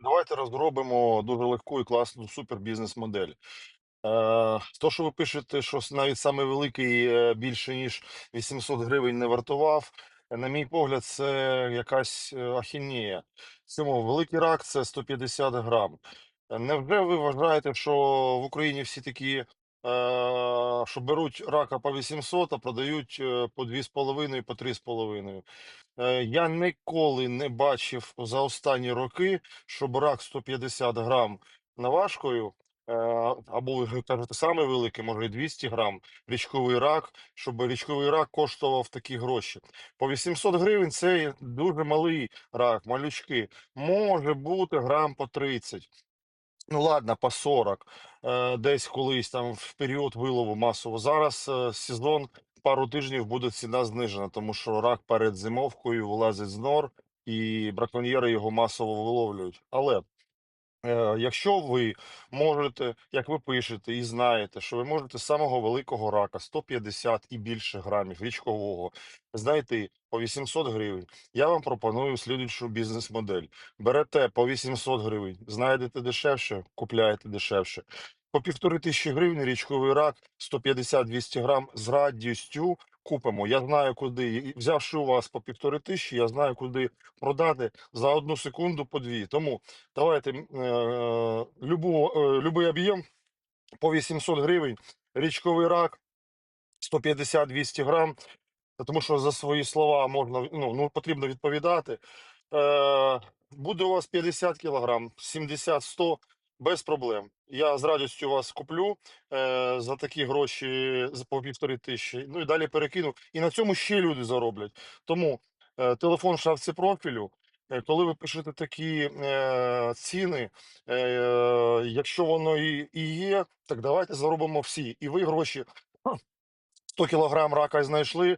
Давайте розробимо дуже легку і класну супер бізнес-модель. Е, то, що ви пишете, що навіть саме великий е, більше ніж 800 гривень не вартував, е, на мій погляд, це якась ахінія. Цьому великий рак це 150 грам. Е, Невже ви вважаєте, що в Україні всі такі, е, що беруть рака по 800, а продають е, по 2,5 по 3,5? Е, Я ніколи не бачив за останні роки, щоб рак 150 грам наважкою, е, або кажете, саме великий, може 200 грам, річковий рак, щоб річковий рак коштував такі гроші. По 800 гривень це дуже малий рак, малючки. Може бути грам по 30. Ну ладно, по 40, е, десь колись там в період вилову масово. Зараз е, сезон пару тижнів буде ціна знижена, тому що рак перед зимовкою вилазить з нор, і браконьєри його масово виловлюють. Але Е, Якщо ви можете, як ви пишете, і знаєте, що ви можете з самого великого рака 150 і більше грамів річкового знайти по 800 гривень, я вам пропоную слідуючу бізнес-модель. Берете по 800 гривень, знайдете дешевше, купляєте дешевше. По півтори тисячі гривень річковий рак 150-200 грам з радістю купимо. Я знаю, куди. Взявши у вас по півтори тисячі, я знаю, куди продати за одну секунду по дві. Тому Давайте м, е, е, об'єм по 800 гривень, річковий рак 150-200 грам, тому що за свої слова можна, ну, ну, потрібно відповідати. Е, буде у вас 50 кілограм, 70-100, без проблем. Я з радістю вас куплю е, за такі гроші по півтори тисячі, ну і далі перекину. І на цьому ще люди зароблять. Тому е, телефон в шапці профілю. Е, Коли ви пишете такі е, ціни, е, якщо воно і, і є, так давайте заробимо всі. І ви гроші 100 кілограм рака знайшли, е,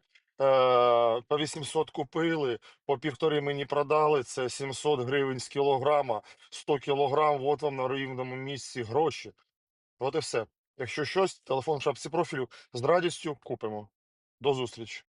по 800 купили, по півтори мені продали, це 700 гривень з кілограма, 100 кілограм, от вам на рівному місці гроші. От і все. Якщо щось, телефон в шапці профілю з радістю купимо. До зустрічі.